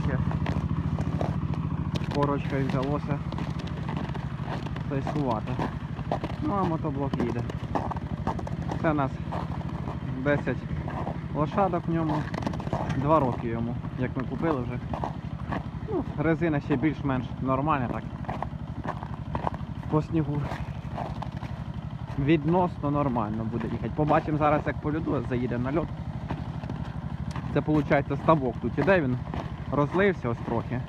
таке. Корочка і взялося слизькувати. Ну а мотоблок їде. Це у нас 10 лошадок в ньому. 2 роки йому, як ми купили вже. Ну, резина ще більш-менш нормальна так. По снігу. Відносно нормально буде їхати. Побачимо зараз, як по льоду заїдемо на льод. Це виходить ставок тут іде він розлився ось трохи.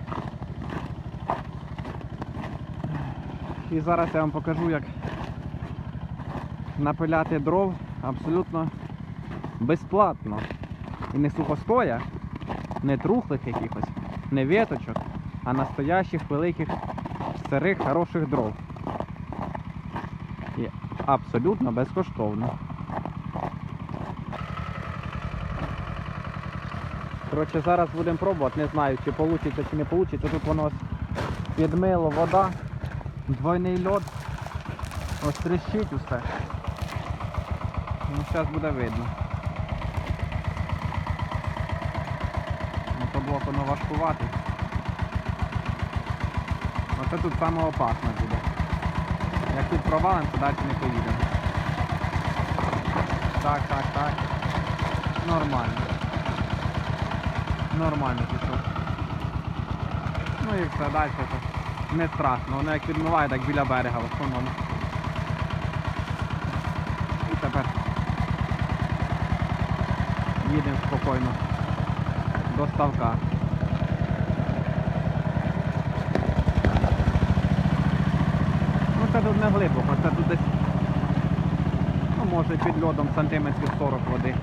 І зараз я вам покажу, як напиляти дров абсолютно безплатно. І не сухостоя, не трухлих якихось, не веточок, а настоящих великих старих хороших дров. І абсолютно безкоштовно. Коротше, зараз будемо пробувати, не знаю, чи вийде, чи не вийде. Тут воно ось підмило вода, двойний льод. Ось тріщить усе. Ну, зараз буде видно. Мотоблок воно важкуватий. Оце тут саме опасне буде. Як тут провалимося, далі не поїдемо. Так, так, так. Нормально. Нормально пішов. Ну і все, далі це не страшно. Воно як відмиває, так біля берега в основному. І тепер їдемо спокійно до ставка. Ну це тут не глибоко, це тут десь, ну може під льодом сантиметрів 40 води.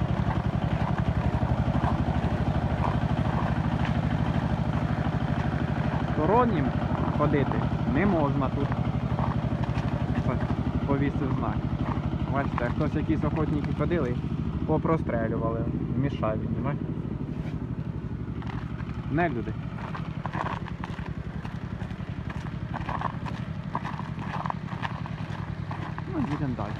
Стороннім ходити не можна тут. Повісив знак. Бачите, хтось якісь охотники ходили, попрострелювали. Мішають, бачите? Не люди. Ну, їдемо далі.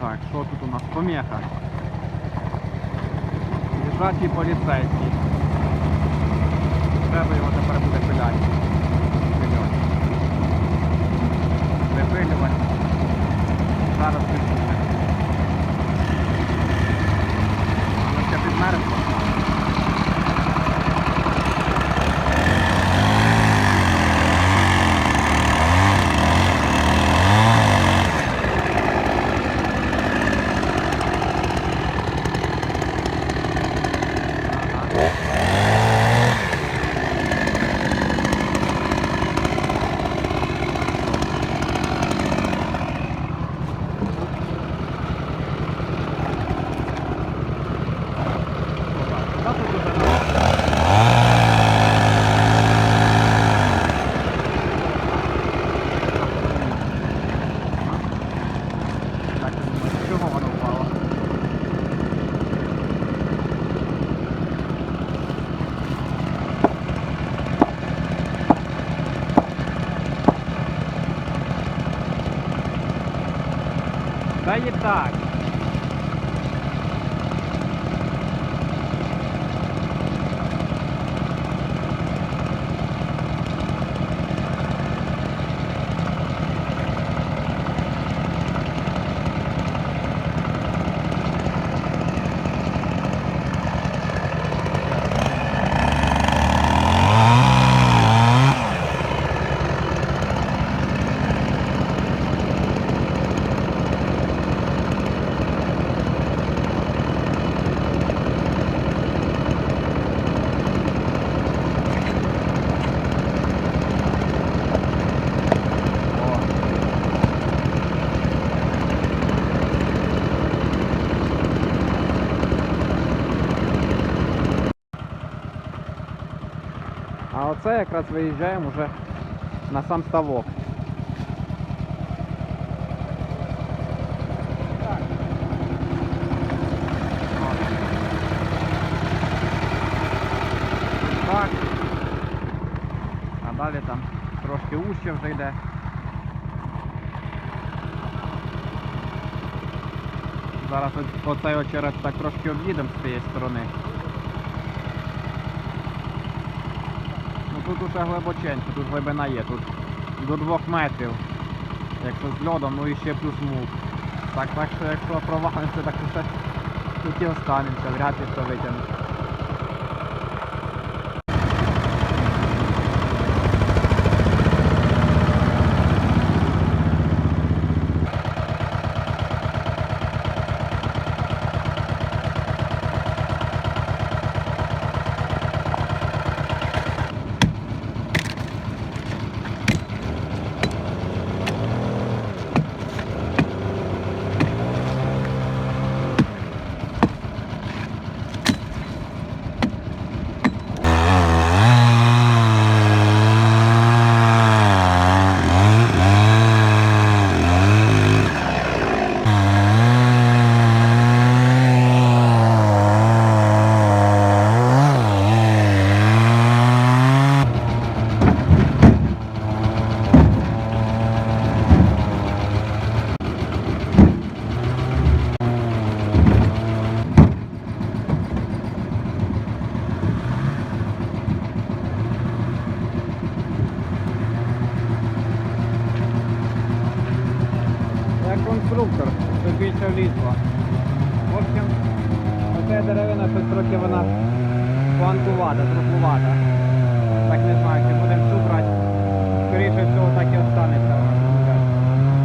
Так, що тут у нас? Помеха. Лежачий поліцейський. Треба його тепер буде пиляти. Випилювати. Зараз пишуся. Воно ще підмерзло. Ага. Та тут уже нормально. Так, чого воно впало? Та є так. А якраз виїжджаємо вже на сам ставок. Так. А далі там трошки ужче вже йде. Зараз оцей очерет так трошки об'їдемо з цієї сторони. Тут уже глибоченько, тут глибина є, тут до двох метрів. Якщо з льодом, ну і ще плюс мук. Так, так що якщо провалимося, так все тут і останемося, вряд ли що витягнемо. Як конструктор, то більше влізло. В общем, оця деревина щось трохи вона. Так не знаю, чи будемо цю брати. Скоріше всього так і останеться.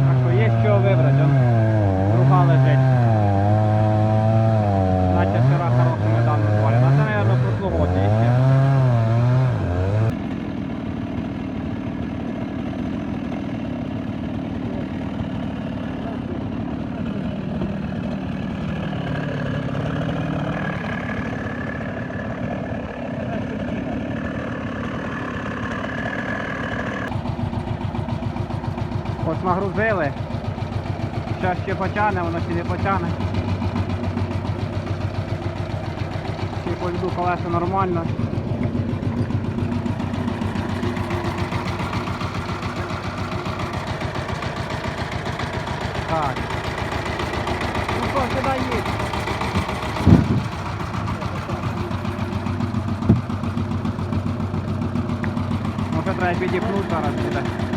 Так що є що вибрати, рука лежить. Наче сира хороша недавно звалена. А це, мабуть, прослуготи ще. Ось нагрузили. Зараз ще потягне, воно ще не потягне. Ще по колеса нормально. Так. Ну що, сюди їдь. Може треба підіпнути зараз буде.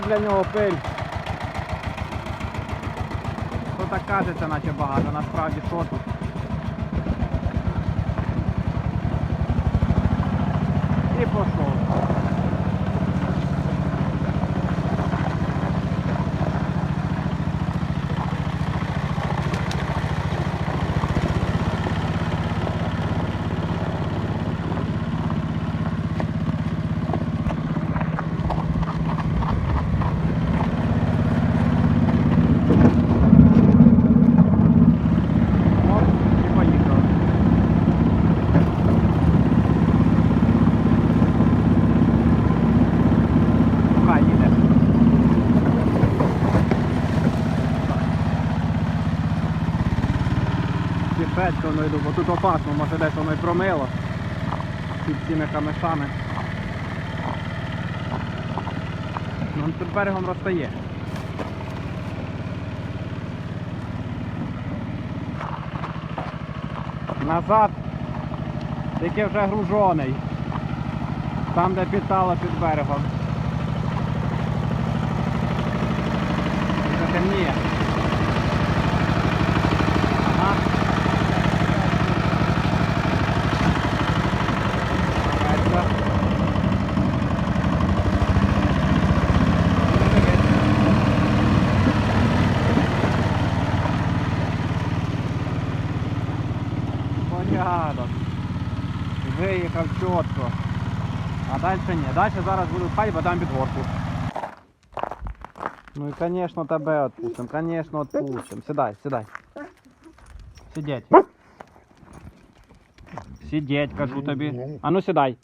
Це для нього пиль. То так кажеться, наче багато, насправді що тут. І пішов. Оп, і поїхав. Хай їде. Воно йду, бо тут опасно, може десь воно і промило під цими камешами. Ну, він під берегом розстає. Назад, тільки вже гружений. Там, де підтало під берегом. Темніє. Порядок. Виїхав чітко. А далі ні. Далі зараз будуть хай, бо там під горку. Ну і звісно тебе відпустимо, звісно відпустимо. Сідай, сідай. Сидеть. Сидеть, кажу тобі. А ну сідай.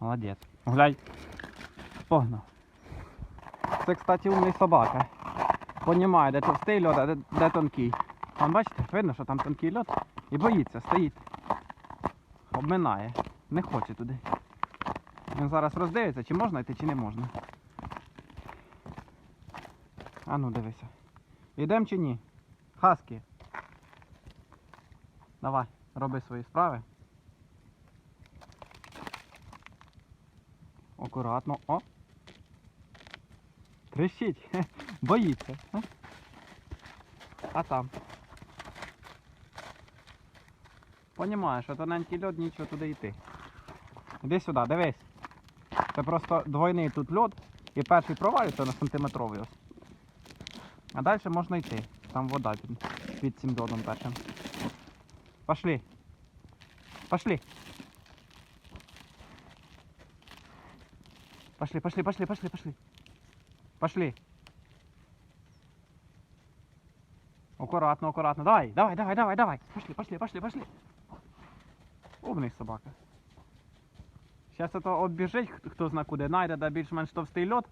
Молодець. Глянь. Погнав. Це, кстати, умний собака. Понімає, де товстий льод, а де, де тонкий. Вон бачите, видно, що там тонкий льод. І боїться, стоїть. Обминає. Не хоче туди. Він зараз роздивиться, чи можна йти, чи не можна. А ну дивися. Йдемо чи ні? Хаски. Давай, роби свої справи. Акуратно. О! Трещить. Боїться. А там. Понімаю, що тоненький льод, нічого туди йти. Іди сюди, дивись. Це просто двойний тут льод і перший провалюється на сантиметровий. А далі можна йти. Там вода під, під цим льодом першим. Пошли. Пошли. Пошли, пошли, пошли, пошли, пошли. Пошли. Аккуратно, аккуратно. Давай, давай, давай, давай, давай. Пошли, пошли, пошли, пошли. Умний собака. Зараз це оббіжить, хто- зна куди, найде да більш-менш товстий льод.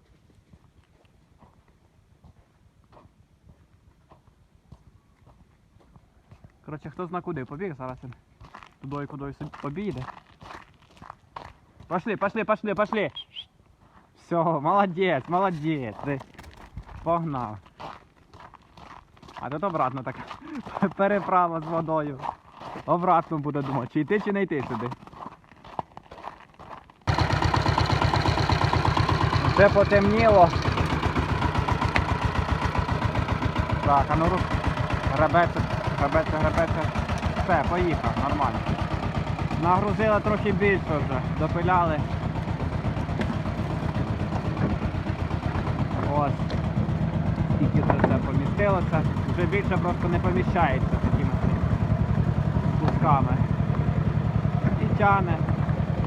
Коротше, хто зна куди, побіг, зараз він туди кудись обійде. Пошли, пошли, пошли, пошли. Все, молодець, молодець. Ти погнав. А тут обратно так переправа з водою. Обратно буде думати, чи йти, чи не йти сюди. Вже потемніло. Так, а ну рух. Гребеться, гребеться, гребеться. Все, поїхав, нормально. Нагрузили трохи більше вже, допиляли. Ось. Скільки це все помістилося. Вже більше просто не поміщається кусками. І тяне.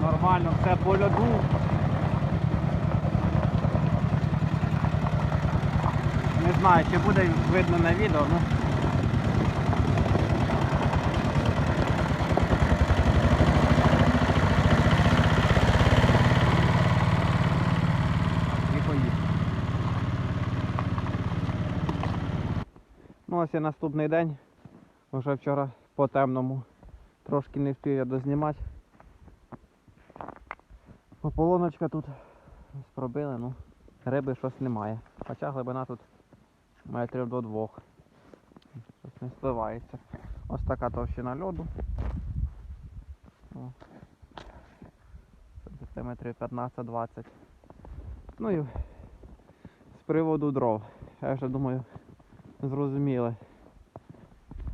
Нормально, все по льоду. Не знаю, чи буде видно на відео, ну. Ну ось і наступний день. Вже вчора по темному. Трошки не встиг я дознімати. Ополоночка тут пробили, ну риби щось немає. Хоча глибина тут метрів до двох. Щось не спливається. Ось така товщина льоду. О. Сантиметрів 15-20. Ну і з приводу дров. Я вже думаю, зрозуміли,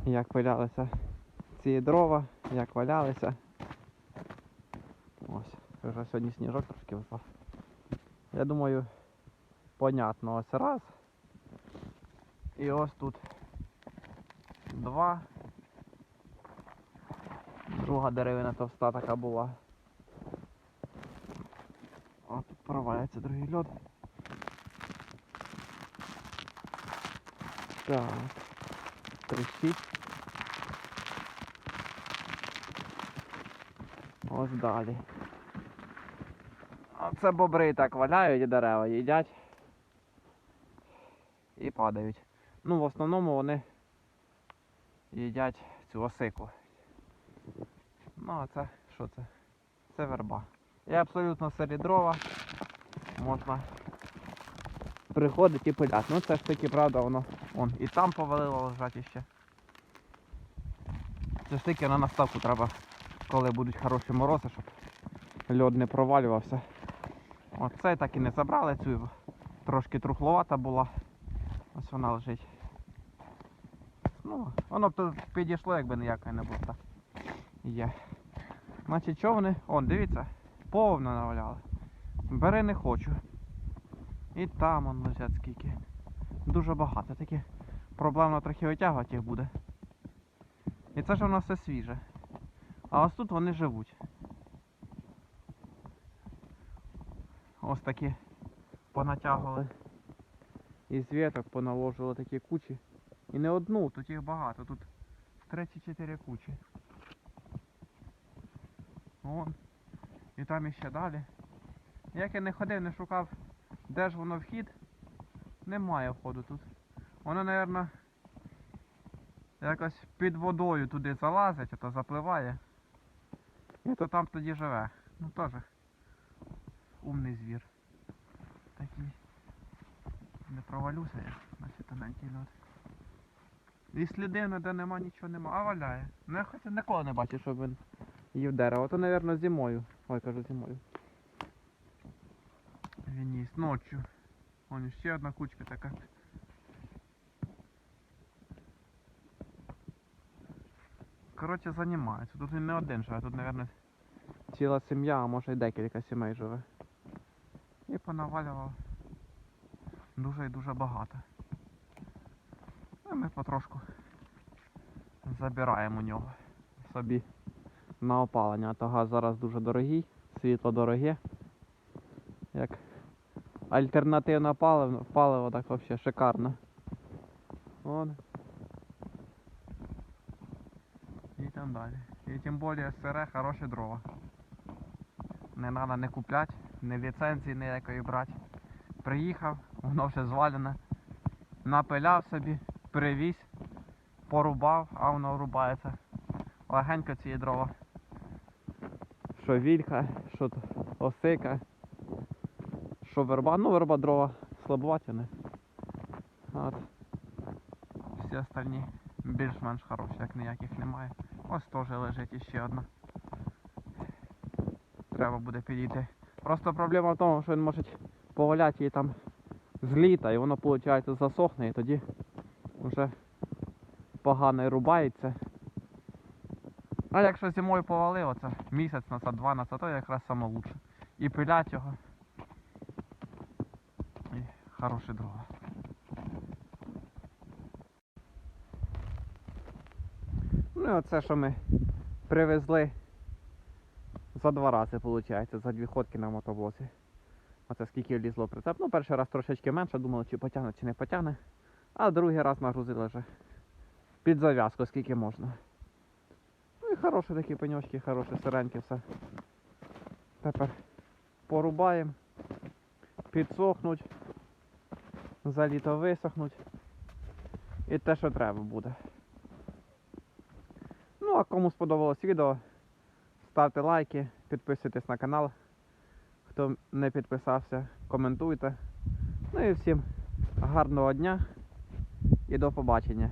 як пилялися ці дрова, як валялися. Ось, вже сьогодні сніжок трошки випав. Я думаю, понятно, ось раз. І ось тут два. Друга деревина товста така була. О, тут проваляється другий льод. Так. Трещить. Ось далі. А це бобри так валяють і дерева їдять. І падають. Ну, в основному вони їдять цю осику. Ну, а це що це? Це верба. І абсолютно сирі дрова. Можна приходити і пиляти. Ну це ж таки, правда, воно вон, і там повалило лежать іще. Це ж таки на наставку треба, коли будуть хороші морози, щоб льод не провалювався. От цей так і не забрали, цю трошки трухловата була. Ось вона лежить. Ну, воно б тут підійшло, якби ніякої не було. Так. Є. Значить, човни, он, дивіться, повно наваляли. Бери не хочу. І там он лежать скільки. Дуже багато. Такі проблемно трохи витягувати їх буде. І це ж воно все свіже. А ось тут вони живуть. Ось такі понатягували. Із віток поналожили такі кучі. І не одну, тут їх багато, тут 3-4 кучі. Вон. І там іще далі. Як я не ходив, не шукав, де ж воно вхід, немає входу тут. Воно, мабуть, якось під водою туди залазить, а то запливає. І то там тоді живе. Ну теж умний звір. Такий. Не провалюся я на цій тоненький льот. І слідів ніде нема, нічого нема, а валяє. Ну я хоча ніколи не бачив, щоб він їв дерево. То, мабуть, зимою. Ой, кажу зимою. Він їсть ночью. Вон ще одна кучка така. Коротше, займається. Тут не один живе, тут, мабуть, ціла сім'я, а може й декілька сімей живе. І понавалював дуже і дуже багато. А ми потрошку забираємо у нього собі на опалення. А то газ зараз дуже дорогий, світло дороге. Як альтернативне паливо, паливо так взагалі шикарно. Вон. Там далі. І тим більше сире хороші дрова. Не треба не купляти, ні ліцензії ніякої брати. Приїхав, воно вже звалене. Напиляв собі, привіз, порубав, а воно рубається. Легенько ці дрова. Що вільха, що осика, що верба. Ну, верба дрова слабуваті не. От. Всі остальні більш-менш хороші, як ніяких немає. Ось теж лежить іще одна. Треба буде підійти. Просто проблема в тому, що він може погуляти її там з літа, і воно, виходить, засохне, і тоді вже погано рубається. А якщо зимою повалило, це місяць назад, два назад, то якраз саме лучше. І пилять його. І хороші дрова. Ну оце, що ми привезли за два рази, виходить, за дві ходки на мотоблоці. Оце скільки влізло прицеп. Ну, перший раз трошечки менше, думали, чи потягне, чи не потягне. А другий раз нагрузили вже під зав'язку, скільки можна. Ну і хороші такі пеньочки, хороші сиренькі все. Тепер порубаємо, підсохнуть, за літо висохнуть. І те, що треба буде. Ну, а кому сподобалось відео, ставте лайки, підписуйтесь на канал. Хто не підписався, коментуйте. Ну і всім гарного дня і до побачення.